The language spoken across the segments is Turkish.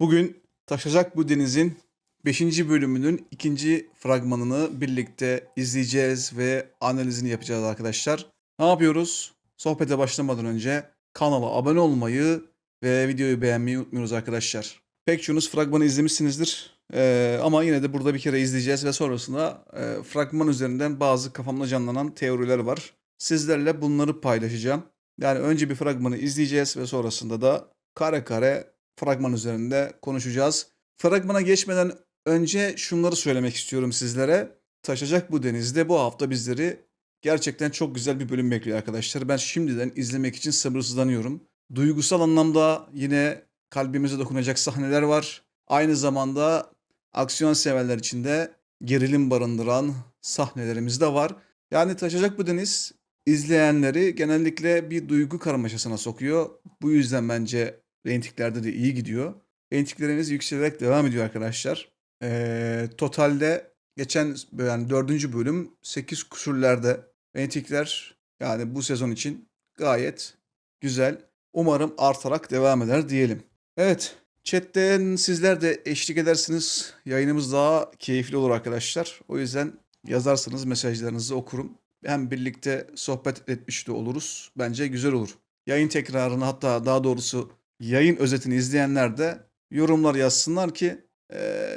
Bugün Taşacak Bu Deniz'in 5. bölümünün ikinci fragmanını birlikte izleyeceğiz ve analizini yapacağız arkadaşlar. Ne yapıyoruz? Sohbete başlamadan önce kanala abone olmayı ve videoyu beğenmeyi unutmuyoruz arkadaşlar. Pek çoğunuz fragmanı izlemişsinizdir. Ee, ama yine de burada bir kere izleyeceğiz ve sonrasında e, fragman üzerinden bazı kafamda canlanan teoriler var. Sizlerle bunları paylaşacağım. Yani önce bir fragmanı izleyeceğiz ve sonrasında da kare kare fragman üzerinde konuşacağız. Fragmana geçmeden önce şunları söylemek istiyorum sizlere. Taşacak bu denizde bu hafta bizleri gerçekten çok güzel bir bölüm bekliyor arkadaşlar. Ben şimdiden izlemek için sabırsızlanıyorum. Duygusal anlamda yine kalbimize dokunacak sahneler var. Aynı zamanda aksiyon severler için de gerilim barındıran sahnelerimiz de var. Yani Taşacak bu deniz izleyenleri genellikle bir duygu karmaşasına sokuyor. Bu yüzden bence reytinglerde de iyi gidiyor. Reytinglerimiz yükselerek devam ediyor arkadaşlar. Ee, totalde geçen yani dördüncü bölüm 8 kusurlarda reytingler yani bu sezon için gayet güzel. Umarım artarak devam eder diyelim. Evet chatten sizler de eşlik edersiniz. Yayınımız daha keyifli olur arkadaşlar. O yüzden yazarsınız mesajlarınızı okurum. Hem birlikte sohbet etmiş de oluruz. Bence güzel olur. Yayın tekrarını hatta daha doğrusu yayın özetini izleyenler de yorumlar yazsınlar ki e,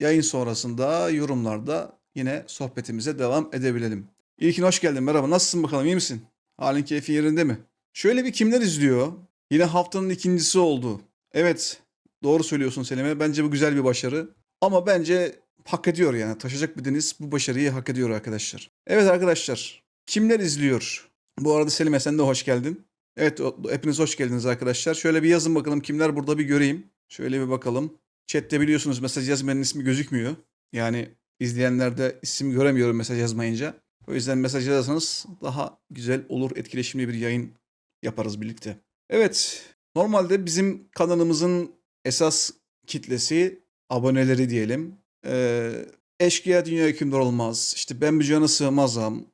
yayın sonrasında yorumlarda yine sohbetimize devam edebilelim. İlkin hoş geldin merhaba nasılsın bakalım iyi misin? Halin keyfin yerinde mi? Şöyle bir kimler izliyor? Yine haftanın ikincisi oldu. Evet doğru söylüyorsun Selim'e bence bu güzel bir başarı. Ama bence hak ediyor yani taşacak bir deniz bu başarıyı hak ediyor arkadaşlar. Evet arkadaşlar kimler izliyor? Bu arada Selim'e sen de hoş geldin. Evet hepiniz hoş geldiniz arkadaşlar. Şöyle bir yazın bakalım kimler burada bir göreyim. Şöyle bir bakalım. Chat'te biliyorsunuz mesaj yazmayanın ismi gözükmüyor. Yani izleyenlerde isim göremiyorum mesaj yazmayınca. O yüzden mesaj yazarsanız daha güzel olur. Etkileşimli bir yayın yaparız birlikte. Evet. Normalde bizim kanalımızın esas kitlesi aboneleri diyelim. Ee, eşkıya dünya hükümdar olmaz. İşte ben bir cana sığmazam.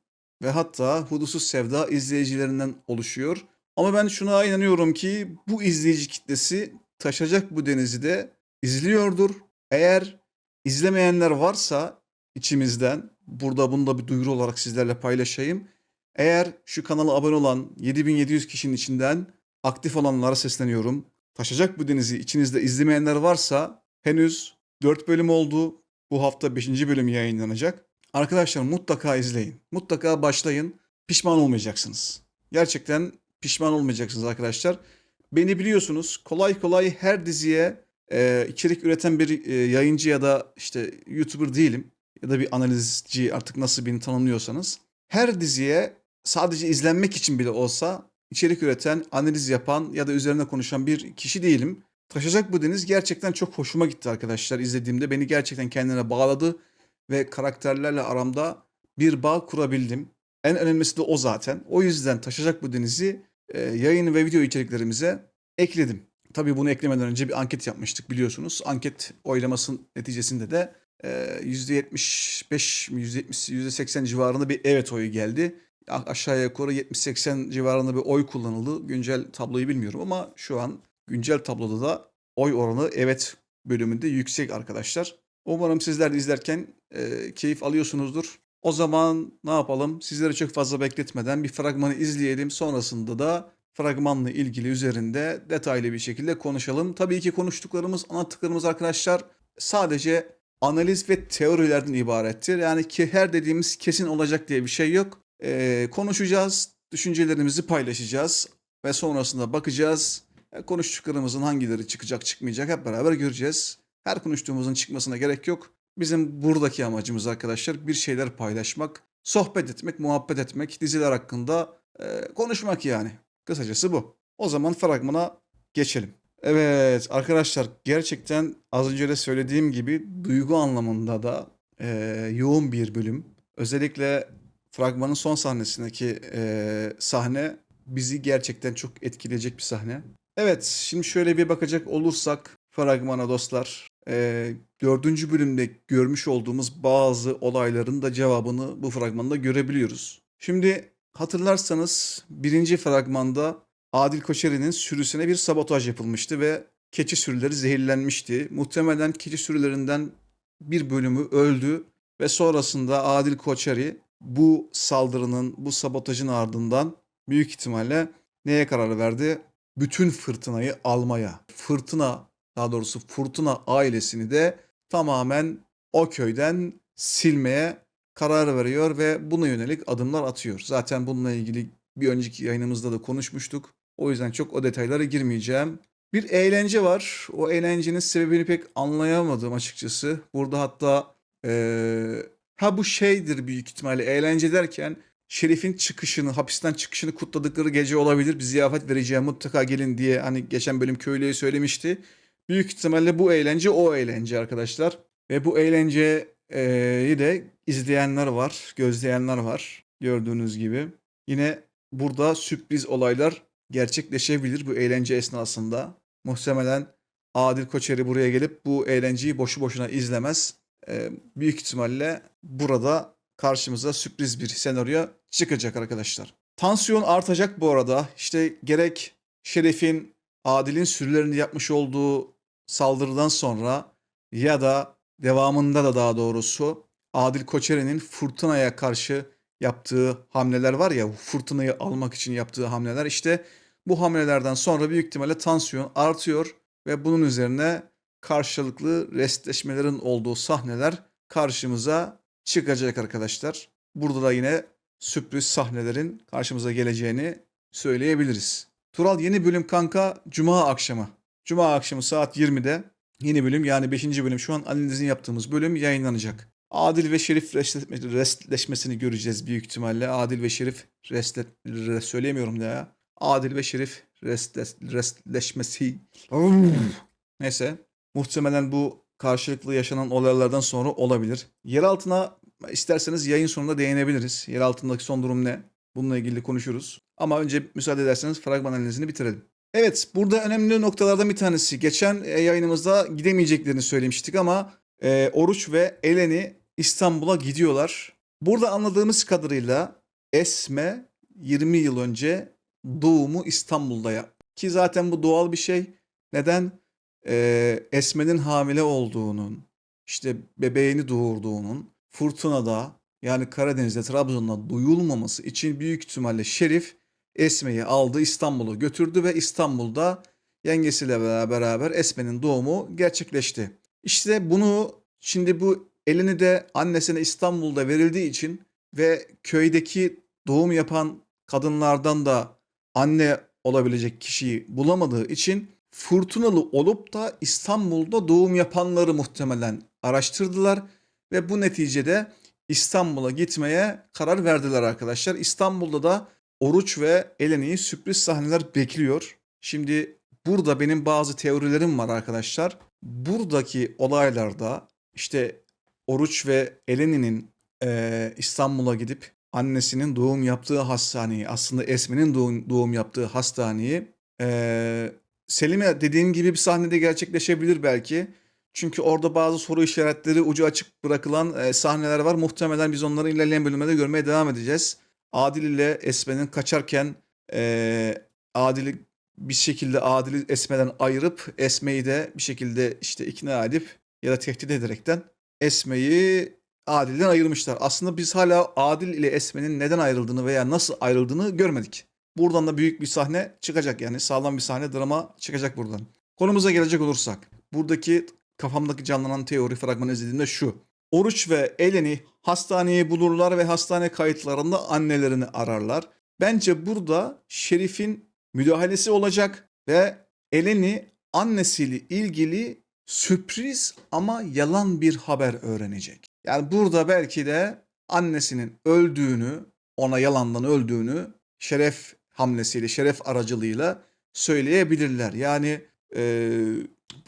Ve hatta Hudutsuz Sevda izleyicilerinden oluşuyor. Ama ben şuna inanıyorum ki bu izleyici kitlesi taşacak bu denizi de izliyordur. Eğer izlemeyenler varsa içimizden burada bunu da bir duyuru olarak sizlerle paylaşayım. Eğer şu kanala abone olan 7700 kişinin içinden aktif olanlara sesleniyorum. Taşacak bu denizi içinizde izlemeyenler varsa henüz 4 bölüm oldu. Bu hafta 5. bölüm yayınlanacak. Arkadaşlar mutlaka izleyin. Mutlaka başlayın. Pişman olmayacaksınız. Gerçekten pişman olmayacaksınız arkadaşlar. Beni biliyorsunuz kolay kolay her diziye e, içerik üreten bir e, yayıncı ya da işte YouTuber değilim. Ya da bir analizci artık nasıl birini tanımlıyorsanız. Her diziye sadece izlenmek için bile olsa içerik üreten, analiz yapan ya da üzerine konuşan bir kişi değilim. Taşacak bu deniz gerçekten çok hoşuma gitti arkadaşlar izlediğimde. Beni gerçekten kendine bağladı ve karakterlerle aramda bir bağ kurabildim. En önemlisi de o zaten. O yüzden taşacak bu denizi yayın ve video içeriklerimize ekledim. Tabii bunu eklemeden önce bir anket yapmıştık biliyorsunuz. Anket oylamasının neticesinde de e, %75 mi %70 %80 civarında bir evet oyu geldi. A- Aşağı yukarı 70-80 civarında bir oy kullanıldı. Güncel tabloyu bilmiyorum ama şu an güncel tabloda da oy oranı evet bölümünde yüksek arkadaşlar. Umarım sizler de izlerken e, keyif alıyorsunuzdur. O zaman ne yapalım? Sizleri çok fazla bekletmeden bir fragmanı izleyelim. Sonrasında da fragmanla ilgili üzerinde detaylı bir şekilde konuşalım. Tabii ki konuştuklarımız, anlattıklarımız arkadaşlar sadece analiz ve teorilerden ibarettir. Yani ki her dediğimiz kesin olacak diye bir şey yok. E, konuşacağız, düşüncelerimizi paylaşacağız ve sonrasında bakacağız. E, konuştuklarımızın hangileri çıkacak çıkmayacak hep beraber göreceğiz. Her konuştuğumuzun çıkmasına gerek yok. Bizim buradaki amacımız arkadaşlar bir şeyler paylaşmak, sohbet etmek, muhabbet etmek, diziler hakkında e, konuşmak yani. Kısacası bu. O zaman fragmana geçelim. Evet arkadaşlar gerçekten az önce de söylediğim gibi duygu anlamında da e, yoğun bir bölüm. Özellikle fragmanın son sahnesindeki e, sahne bizi gerçekten çok etkileyecek bir sahne. Evet şimdi şöyle bir bakacak olursak fragmana dostlar. e, dördüncü bölümde görmüş olduğumuz bazı olayların da cevabını bu fragmanda görebiliyoruz. Şimdi hatırlarsanız birinci fragmanda Adil Koçeri'nin sürüsüne bir sabotaj yapılmıştı ve keçi sürüleri zehirlenmişti. Muhtemelen keçi sürülerinden bir bölümü öldü ve sonrasında Adil Koçeri bu saldırının, bu sabotajın ardından büyük ihtimalle neye karar verdi? Bütün fırtınayı almaya. Fırtına, daha doğrusu fırtına ailesini de tamamen o köyden silmeye karar veriyor ve buna yönelik adımlar atıyor. Zaten bununla ilgili bir önceki yayınımızda da konuşmuştuk. O yüzden çok o detaylara girmeyeceğim. Bir eğlence var. O eğlencenin sebebini pek anlayamadım açıkçası. Burada hatta eee, ha bu şeydir büyük ihtimalle eğlence derken Şerif'in çıkışını, hapisten çıkışını kutladıkları gece olabilir. Bir ziyafet vereceğim mutlaka gelin diye hani geçen bölüm köylüye söylemişti. Büyük ihtimalle bu eğlence o eğlence arkadaşlar. Ve bu eğlenceyi de izleyenler var, gözleyenler var gördüğünüz gibi. Yine burada sürpriz olaylar gerçekleşebilir bu eğlence esnasında. Muhtemelen Adil Koçeri buraya gelip bu eğlenceyi boşu boşuna izlemez. Ee, büyük ihtimalle burada karşımıza sürpriz bir senaryo çıkacak arkadaşlar. Tansiyon artacak bu arada. İşte gerek Şerif'in Adil'in sürülerini yapmış olduğu saldırıdan sonra ya da devamında da daha doğrusu Adil Koçeri'nin fırtınaya karşı yaptığı hamleler var ya fırtınayı almak için yaptığı hamleler işte bu hamlelerden sonra büyük ihtimalle tansiyon artıyor ve bunun üzerine karşılıklı restleşmelerin olduğu sahneler karşımıza çıkacak arkadaşlar. Burada da yine sürpriz sahnelerin karşımıza geleceğini söyleyebiliriz. Tural yeni bölüm kanka Cuma akşamı. Cuma akşamı saat 20'de yeni bölüm yani 5. bölüm şu an analizini yaptığımız bölüm yayınlanacak. Adil ve Şerif restleşme- restleşmesini göreceğiz büyük ihtimalle. Adil ve Şerif restlet re- söyleyemiyorum da ya. Adil ve Şerif restle- restleşmesi. Neyse. Muhtemelen bu karşılıklı yaşanan olaylardan sonra olabilir. Yer altına isterseniz yayın sonunda değinebiliriz. Yer altındaki son durum ne? Bununla ilgili konuşuruz. Ama önce müsaade ederseniz fragman analizini bitirelim. Evet, burada önemli noktalardan bir tanesi. Geçen e, yayınımızda gidemeyeceklerini söylemiştik ama e, Oruç ve Eleni İstanbul'a gidiyorlar. Burada anladığımız kadarıyla Esme 20 yıl önce doğumu İstanbul'da yap. Ki zaten bu doğal bir şey. Neden? Ee, Esme'nin hamile olduğunun, işte bebeğini doğurduğunun fırtınada yani Karadeniz'de Trabzon'da duyulmaması için büyük ihtimalle Şerif Esme'yi aldı İstanbul'a götürdü ve İstanbul'da yengesiyle beraber Esme'nin doğumu gerçekleşti. İşte bunu şimdi bu elini de annesine İstanbul'da verildiği için ve köydeki doğum yapan kadınlardan da anne olabilecek kişiyi bulamadığı için fırtınalı olup da İstanbul'da doğum yapanları muhtemelen araştırdılar ve bu neticede İstanbul'a gitmeye karar verdiler arkadaşlar. İstanbul'da da Oruç ve Eleni'yi sürpriz sahneler bekliyor. Şimdi burada benim bazı teorilerim var arkadaşlar. Buradaki olaylarda işte Oruç ve Eleni'nin eee, İstanbul'a gidip annesinin doğum yaptığı hastaneyi, aslında Esme'nin doğum, doğum yaptığı hastaneyi eee Selim'e dediğin gibi bir sahnede gerçekleşebilir belki. Çünkü orada bazı soru işaretleri ucu açık bırakılan e, sahneler var. Muhtemelen biz onları ilerleyen bölümlerde görmeye devam edeceğiz. Adil ile Esme'nin kaçarken e, Adil'i bir şekilde Adil'i Esme'den ayırıp Esme'yi de bir şekilde işte ikna edip ya da tehdit ederekten Esme'yi Adil'den ayırmışlar. Aslında biz hala Adil ile Esme'nin neden ayrıldığını veya nasıl ayrıldığını görmedik. Buradan da büyük bir sahne çıkacak yani sağlam bir sahne drama çıkacak buradan. Konumuza gelecek olursak buradaki kafamdaki canlanan teori fragmanı izlediğimde şu. Oruç ve Eleni hastaneyi bulurlar ve hastane kayıtlarında annelerini ararlar. Bence burada Şerif'in müdahalesi olacak ve Eleni annesiyle ilgili sürpriz ama yalan bir haber öğrenecek. Yani burada belki de annesinin öldüğünü, ona yalandan öldüğünü şeref hamlesiyle, şeref aracılığıyla söyleyebilirler. Yani e,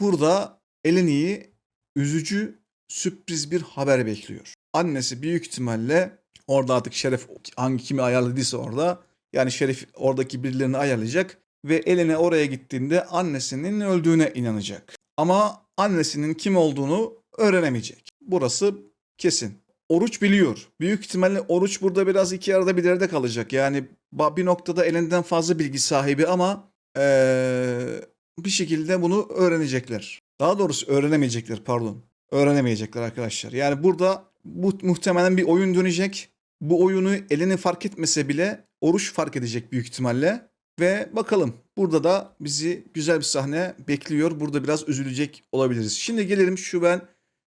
burada Eleni'yi üzücü sürpriz bir haber bekliyor. Annesi büyük ihtimalle orada artık şeref hangi kimi ayarladıysa orada yani şerif oradaki birilerini ayarlayacak ve Eleni oraya gittiğinde annesinin öldüğüne inanacak. Ama annesinin kim olduğunu öğrenemeyecek. Burası kesin. Oruç biliyor. Büyük ihtimalle Oruç burada biraz iki arada bir yerde kalacak. Yani bir noktada elinden fazla bilgi sahibi ama eee, bir şekilde bunu öğrenecekler. Daha doğrusu öğrenemeyecekler pardon. Öğrenemeyecekler arkadaşlar. Yani burada bu muhtemelen bir oyun dönecek. Bu oyunu elini fark etmese bile oruç fark edecek büyük ihtimalle. Ve bakalım burada da bizi güzel bir sahne bekliyor. Burada biraz üzülecek olabiliriz. Şimdi gelelim şu ben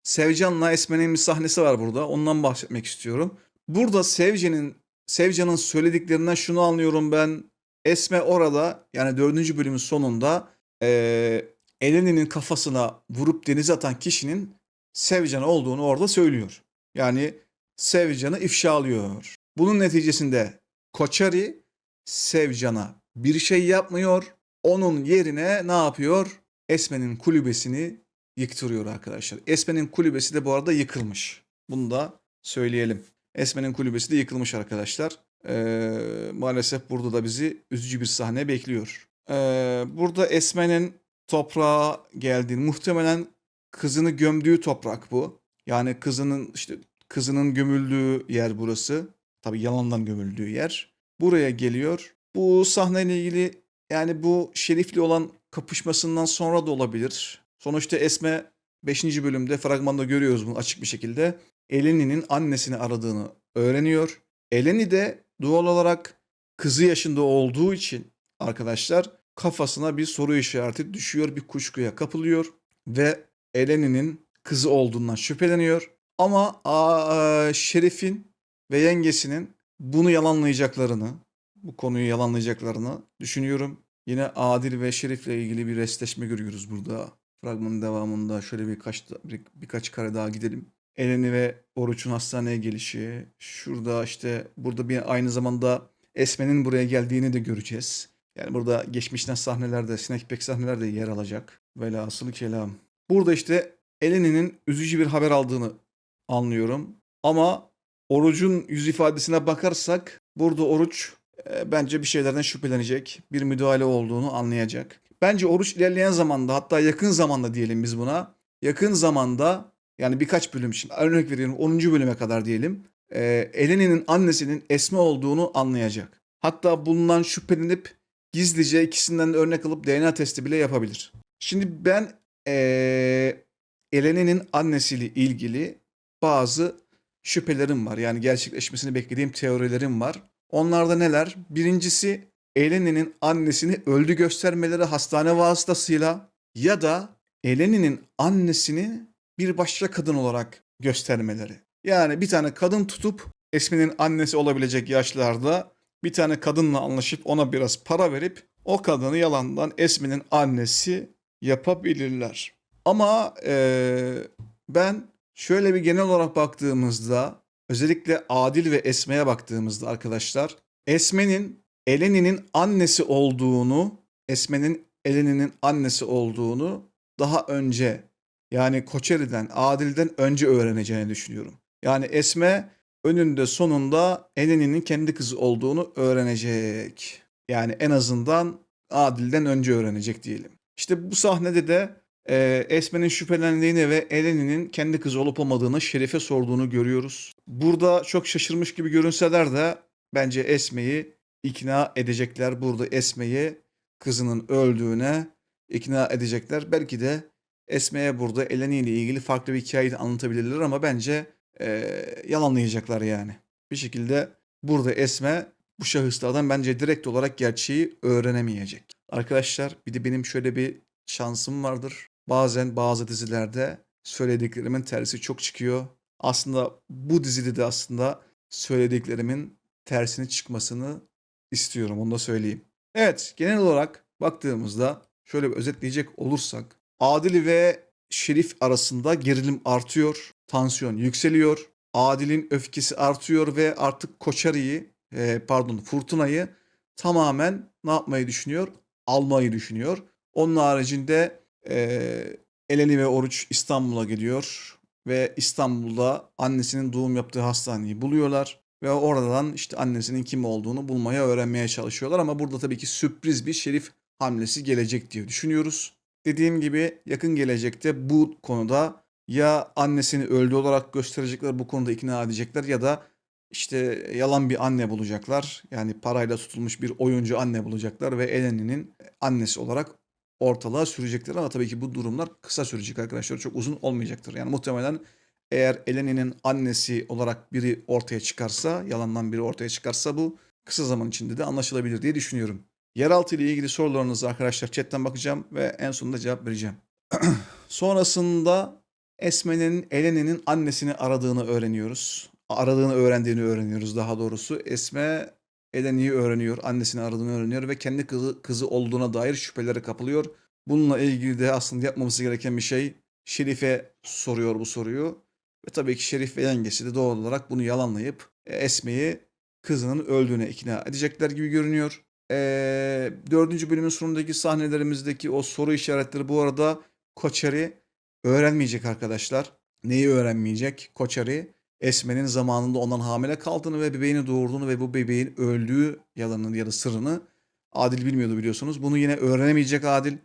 Sevcan'la Esme'nin bir sahnesi var burada. Ondan bahsetmek istiyorum. Burada Sevcan'ın Sevcan'ın söylediklerinden şunu anlıyorum ben. Esme orada yani dördüncü bölümün sonunda eee Eleni'nin kafasına vurup denize atan kişinin Sevcan olduğunu orada söylüyor. Yani Sevcan'ı ifşalıyor. Bunun neticesinde Koçari Sevcan'a bir şey yapmıyor. Onun yerine ne yapıyor? Esme'nin kulübesini yıktırıyor arkadaşlar. Esme'nin kulübesi de bu arada yıkılmış. Bunu da söyleyelim. Esme'nin kulübesi de yıkılmış arkadaşlar. Ee, maalesef burada da bizi üzücü bir sahne bekliyor. Ee, burada Esme'nin toprağa geldiğini muhtemelen kızını gömdüğü toprak bu. Yani kızının işte kızının gömüldüğü yer burası. Tabii yalandan gömüldüğü yer. Buraya geliyor. Bu sahneyle ilgili yani bu Şerif'le olan kapışmasından sonra da olabilir. Sonuçta Esme 5. bölümde fragmanda görüyoruz bunu açık bir şekilde. Eleni'nin annesini aradığını öğreniyor. Eleni de doğal olarak kızı yaşında olduğu için arkadaşlar kafasına bir soru işareti düşüyor, bir kuşkuya kapılıyor ve Eleni'nin kızı olduğundan şüpheleniyor. Ama aa, Şerif'in ve yengesinin bunu yalanlayacaklarını, bu konuyu yalanlayacaklarını düşünüyorum. Yine Adil ve Şerif'le ilgili bir restleşme görüyoruz burada. Fragmanın devamında şöyle birkaç bir, birkaç kare daha gidelim. Eleni ve Oruç'un hastaneye gelişi. Şurada işte burada bir aynı zamanda Esme'nin buraya geldiğini de göreceğiz. Yani burada geçmişten sahnelerde, snackback sahneler de yer alacak. Velhasılı kelam. Burada işte Eleni'nin üzücü bir haber aldığını anlıyorum. Ama Oruç'un yüz ifadesine bakarsak burada Oruç e, bence bir şeylerden şüphelenecek. Bir müdahale olduğunu anlayacak. Bence Oruç ilerleyen zamanda hatta yakın zamanda diyelim biz buna. Yakın zamanda yani birkaç bölüm için örnek veriyorum 10. bölüme kadar diyelim. E, Eleni'nin annesinin Esme olduğunu anlayacak. Hatta bundan şüphelenip gizlice ikisinden de örnek alıp DNA testi bile yapabilir. Şimdi ben e, Eleni'nin annesiyle ilgili bazı şüphelerim var. Yani gerçekleşmesini beklediğim teorilerim var. Onlarda neler? Birincisi Eleni'nin annesini öldü göstermeleri hastane vasıtasıyla ya da Eleni'nin annesini bir başka kadın olarak göstermeleri. Yani bir tane kadın tutup Esme'nin annesi olabilecek yaşlarda bir tane kadınla anlaşıp ona biraz para verip o kadını yalandan Esme'nin annesi yapabilirler. Ama eee, ben şöyle bir genel olarak baktığımızda özellikle Adil ve Esme'ye baktığımızda arkadaşlar Esme'nin Eleni'nin annesi olduğunu Esme'nin Eleni'nin annesi olduğunu daha önce yani Koçeri'den, Adil'den önce öğreneceğini düşünüyorum. Yani Esme önünde sonunda Eleni'nin kendi kızı olduğunu öğrenecek. Yani en azından Adil'den önce öğrenecek diyelim. İşte bu sahnede de e, Esme'nin şüphelendiğini ve Eleni'nin kendi kızı olup olmadığını Şerif'e sorduğunu görüyoruz. Burada çok şaşırmış gibi görünseler de bence Esme'yi ikna edecekler. Burada Esme'yi kızının öldüğüne ikna edecekler. Belki de Esme'ye burada Eleni ile ilgili farklı bir hikayeyi anlatabilirler ama bence e, yalanlayacaklar yani. Bir şekilde burada Esme bu şahıslardan bence direkt olarak gerçeği öğrenemeyecek. Arkadaşlar bir de benim şöyle bir şansım vardır. Bazen bazı dizilerde söylediklerimin tersi çok çıkıyor. Aslında bu dizide de aslında söylediklerimin tersini çıkmasını istiyorum onu da söyleyeyim. Evet genel olarak baktığımızda şöyle bir özetleyecek olursak Adil ve Şerif arasında gerilim artıyor, tansiyon yükseliyor. Adil'in öfkesi artıyor ve artık Koçari'yi, e, pardon Fırtına'yı tamamen ne yapmayı düşünüyor? Almayı düşünüyor. Onun haricinde e, Eleni ve Oruç İstanbul'a gidiyor ve İstanbul'da annesinin doğum yaptığı hastaneyi buluyorlar ve oradan işte annesinin kim olduğunu bulmaya öğrenmeye çalışıyorlar ama burada tabii ki sürpriz bir Şerif hamlesi gelecek diye düşünüyoruz. Dediğim gibi yakın gelecekte bu konuda ya annesini öldü olarak gösterecekler bu konuda ikna edecekler ya da işte yalan bir anne bulacaklar. Yani parayla tutulmuş bir oyuncu anne bulacaklar ve Eleni'nin annesi olarak ortalığa sürecektir ama tabii ki bu durumlar kısa sürecek arkadaşlar. Çok uzun olmayacaktır. Yani muhtemelen eğer Eleni'nin annesi olarak biri ortaya çıkarsa, yalandan biri ortaya çıkarsa bu kısa zaman içinde de anlaşılabilir diye düşünüyorum. Yeraltı ile ilgili sorularınızı arkadaşlar chatten bakacağım ve en sonunda cevap vereceğim. Sonrasında Esme'nin Eleni'nin annesini aradığını öğreniyoruz. Aradığını öğrendiğini öğreniyoruz daha doğrusu. Esme Eleni'yi öğreniyor, annesini aradığını öğreniyor ve kendi kızı, kızı olduğuna dair şüphelere kapılıyor. Bununla ilgili de aslında yapmaması gereken bir şey Şerife soruyor bu soruyu. Ve tabii ki Şerif ve yengesi de doğal olarak bunu yalanlayıp e, Esme'yi kızının öldüğüne ikna edecekler gibi görünüyor. Ee, dördüncü bölümün sonundaki sahnelerimizdeki o soru işaretleri bu arada Koçeri öğrenmeyecek arkadaşlar. Neyi öğrenmeyecek? Koçeri Esme'nin zamanında ondan hamile kaldığını ve bebeğini doğurduğunu ve bu bebeğin öldüğü yalanını ya da sırrını Adil bilmiyordu biliyorsunuz. Bunu yine öğrenemeyecek Adil.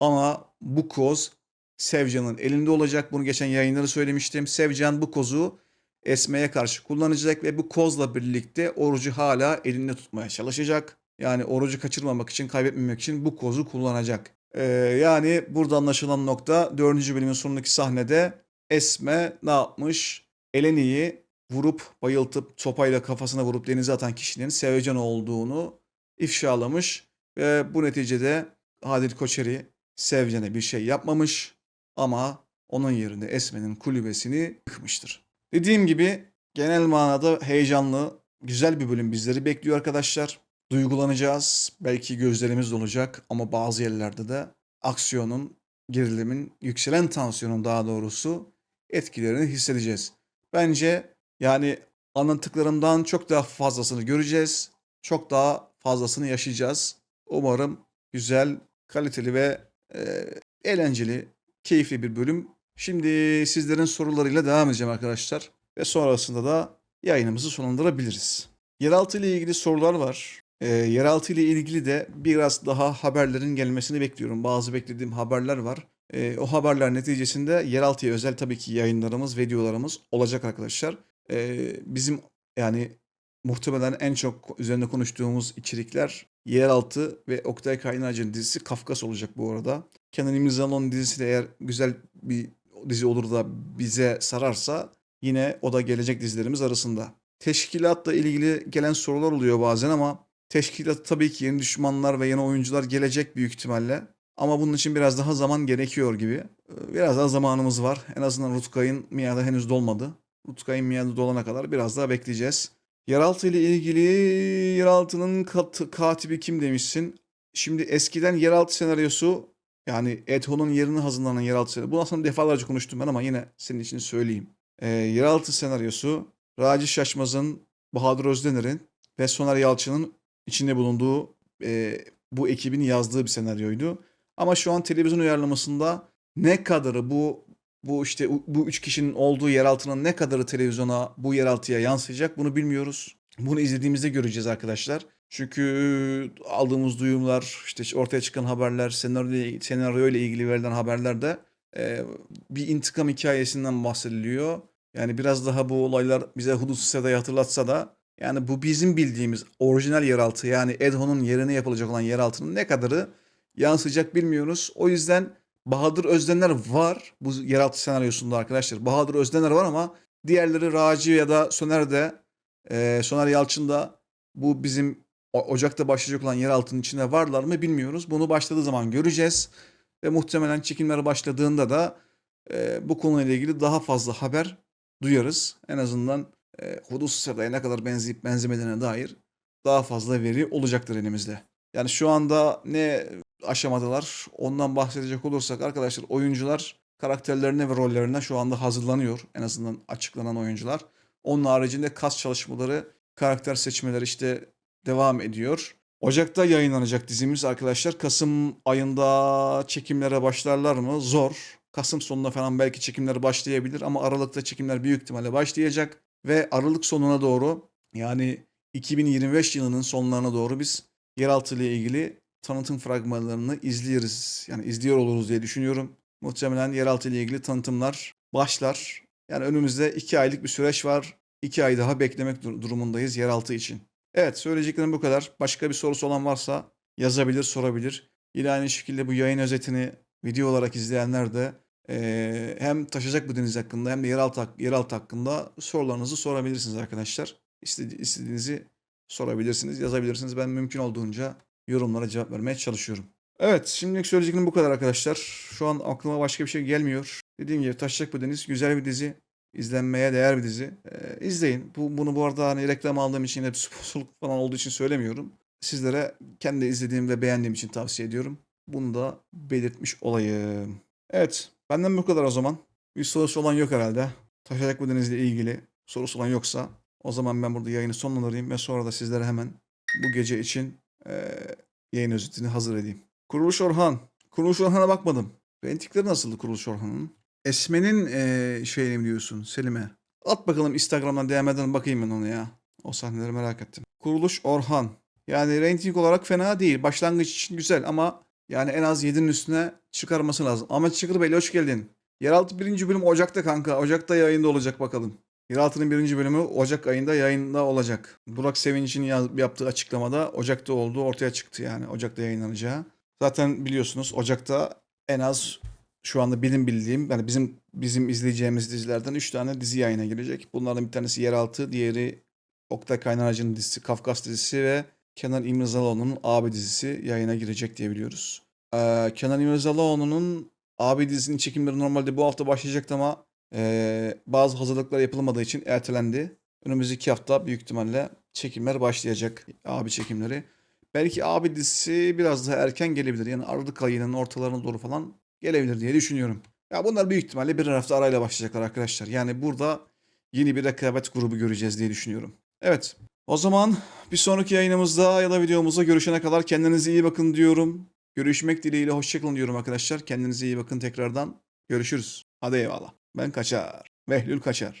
Ama bu koz Sevcan'ın elinde olacak. Bunu geçen yayınları söylemiştim. Sevcan bu kozu Esme'ye karşı kullanacak ve bu kozla birlikte orucu hala elinde tutmaya çalışacak. Yani orucu kaçırmamak için, kaybetmemek için bu kozu kullanacak. Ee, yani burada anlaşılan nokta 4. bölümün sonundaki sahnede Esme ne yapmış? Eleni'yi vurup bayıltıp sopayla kafasına vurup denize atan kişinin Sevcan olduğunu ifşalamış ve bu neticede Adil Koçeri Sevcan'a bir şey yapmamış ama onun yerine Esme'nin kulübesini yıkmıştır. Dediğim gibi genel manada heyecanlı, güzel bir bölüm bizleri bekliyor arkadaşlar. Duygulanacağız, belki gözlerimiz dolacak ama bazı yerlerde de aksiyonun, gerilimin, yükselen tansiyonun daha doğrusu etkilerini hissedeceğiz. Bence yani anlattıklarımdan çok daha fazlasını göreceğiz. Çok daha fazlasını yaşayacağız. Umarım güzel, kaliteli ve e, eğlenceli, keyifli bir bölüm. Şimdi sizlerin sorularıyla devam edeceğim arkadaşlar. Ve sonrasında da yayınımızı sonlandırabiliriz. Yeraltı ile ilgili sorular var. E, yeraltı ile ilgili de biraz daha haberlerin gelmesini bekliyorum. Bazı beklediğim haberler var. E, o haberler neticesinde yeraltıya özel tabii ki yayınlarımız, videolarımız olacak arkadaşlar. E, bizim yani muhtemelen en çok üzerinde konuştuğumuz içerikler Yeraltı ve Oktay Kaynarca'nın dizisi Kafkas olacak bu arada. Kenan İmirzalıoğlu'nun dizisi de eğer güzel bir dizi olur da bize sararsa yine o da gelecek dizilerimiz arasında. Teşkilatla ilgili gelen sorular oluyor bazen ama teşkilat tabii ki yeni düşmanlar ve yeni oyuncular gelecek büyük ihtimalle. Ama bunun için biraz daha zaman gerekiyor gibi. Biraz daha zamanımız var. En azından Rutkay'ın miadı henüz dolmadı. Rutkay'ın miadı dolana kadar biraz daha bekleyeceğiz. Yeraltı ile ilgili Yeraltı'nın kat, katibi kim demişsin? Şimdi eskiden Yeraltı senaryosu yani Edho'nun yerine hazırlanan Yeraltı senaryosu. Bu aslında defalarca konuştum ben ama yine senin için söyleyeyim. Ee, Yeraltı senaryosu Raci Şaşmaz'ın, Bahadır Özdener'in ve Soner Yalçın'ın içinde bulunduğu e, bu ekibin yazdığı bir senaryoydu. Ama şu an televizyon uyarlamasında ne kadarı bu bu işte bu üç kişinin olduğu yeraltının ne kadarı televizyona bu yeraltıya yansıyacak bunu bilmiyoruz. Bunu izlediğimizde göreceğiz arkadaşlar. Çünkü aldığımız duyumlar, işte ortaya çıkan haberler, senaryo, senaryo ile ilgili verilen haberlerde e, bir intikam hikayesinden bahsediliyor. Yani biraz daha bu olaylar bize Hudut Seda'yı hatırlatsa da yani bu bizim bildiğimiz orijinal yeraltı yani Edho'nun yerine yapılacak olan yeraltının ne kadarı yansıyacak bilmiyoruz. O yüzden Bahadır Özdener var bu yeraltı senaryosunda arkadaşlar. Bahadır Özdener var ama diğerleri Raci ya da Soner de e, Soner Yalçın da bu bizim Ocak'ta başlayacak olan yeraltının içinde varlar mı bilmiyoruz. Bunu başladığı zaman göreceğiz. Ve muhtemelen çekimler başladığında da e, bu konuyla ilgili daha fazla haber duyarız. En azından e, Hudus Sırda'ya ne kadar benzeyip benzemediğine dair daha fazla veri olacaktır elimizde. Yani şu anda ne aşamadalar ondan bahsedecek olursak arkadaşlar oyuncular karakterlerine ve rollerine şu anda hazırlanıyor. En azından açıklanan oyuncular. Onun haricinde kas çalışmaları, karakter seçmeleri işte devam ediyor. Ocak'ta yayınlanacak dizimiz arkadaşlar. Kasım ayında çekimlere başlarlar mı? Zor. Kasım sonuna falan belki çekimler başlayabilir ama Aralık'ta çekimler büyük ihtimalle başlayacak. Ve Aralık sonuna doğru yani 2025 yılının sonlarına doğru biz yeraltı ile ilgili tanıtım fragmanlarını izleyeriz. Yani izliyor oluruz diye düşünüyorum. Muhtemelen yeraltı ile ilgili tanıtımlar başlar. Yani önümüzde iki aylık bir süreç var. İki ay daha beklemek durumundayız yeraltı için. Evet söyleyeceklerim bu kadar. Başka bir sorusu olan varsa yazabilir, sorabilir. Yine aynı şekilde bu yayın özetini video olarak izleyenler de eee, hem taşacak bu deniz hakkında hem de yeraltı, yeraltı hakkında sorularınızı sorabilirsiniz arkadaşlar. İstedi- istediğinizi sorabilirsiniz, yazabilirsiniz. Ben mümkün olduğunca yorumlara cevap vermeye çalışıyorum. Evet, şimdilik söyleyeceklerim bu kadar arkadaşlar. Şu an aklıma başka bir şey gelmiyor. Dediğim gibi Taşacak Bu Deniz güzel bir dizi. İzlenmeye değer bir dizi. Ee, izleyin. Bu, bunu bu arada hani reklam aldığım için, hep sponsorluk falan olduğu için söylemiyorum. Sizlere kendi izlediğim ve beğendiğim için tavsiye ediyorum. Bunu da belirtmiş olayım. Evet, benden bu kadar o zaman. Bir sorusu olan yok herhalde. Taşacak Bu Deniz'le ilgili sorusu olan yoksa o zaman ben burada yayını sonlandırayım ve sonra da sizlere hemen bu gece için eee yayın özetini hazır edeyim. Kuruluş Orhan. Kuruluş Orhan'a bakmadım. Rentikleri nasıldı Kuruluş Orhan'ın? Esme'nin eee şeyini diyorsun Selim'e? At bakalım Instagram'dan DM'den bakayım ben onu ya. O sahneleri merak ettim. Kuruluş Orhan. Yani rating olarak fena değil. Başlangıç için güzel ama yani en az 7'nin üstüne çıkarması lazım. Ahmet Çıkırbeyli hoş geldin. Yeraltı birinci bölüm Ocak'ta kanka. Ocak'ta yayında olacak bakalım. Yeraltı'nın birinci bölümü Ocak ayında yayında olacak. Burak Sevinç'in yaptığı açıklamada Ocak'ta olduğu ortaya çıktı yani. Ocak'ta yayınlanacağı. Zaten biliyorsunuz Ocak'ta en az şu anda benim bildiğim yani bizim bizim izleyeceğimiz dizilerden 3 tane dizi yayına girecek. Bunlardan bir tanesi Yeraltı, diğeri Oktay Kaynarcı'nın dizisi Kafkas dizisi ve Kenan İmirzalıoğlu'nun abi dizisi yayına girecek diye biliyoruz. Ee, Kenan İmirzalıoğlu'nun abi dizisinin çekimleri normalde bu hafta başlayacaktı ama ee, bazı hazırlıklar yapılmadığı için ertelendi. Önümüzdeki hafta büyük ihtimalle çekimler başlayacak. Abi çekimleri. Belki abi dizisi biraz daha erken gelebilir. Yani Aralık ayının ortalarına doğru falan gelebilir diye düşünüyorum. Ya bunlar büyük ihtimalle bir hafta arayla başlayacaklar arkadaşlar. Yani burada yeni bir rekabet grubu göreceğiz diye düşünüyorum. Evet. O zaman bir sonraki yayınımızda ya da videomuzda görüşene kadar kendinize iyi bakın diyorum. Görüşmek dileğiyle hoşçakalın diyorum arkadaşlar. Kendinize iyi bakın tekrardan. Görüşürüz. Hadi eyvallah. Ben kaçar. Behlül kaçar.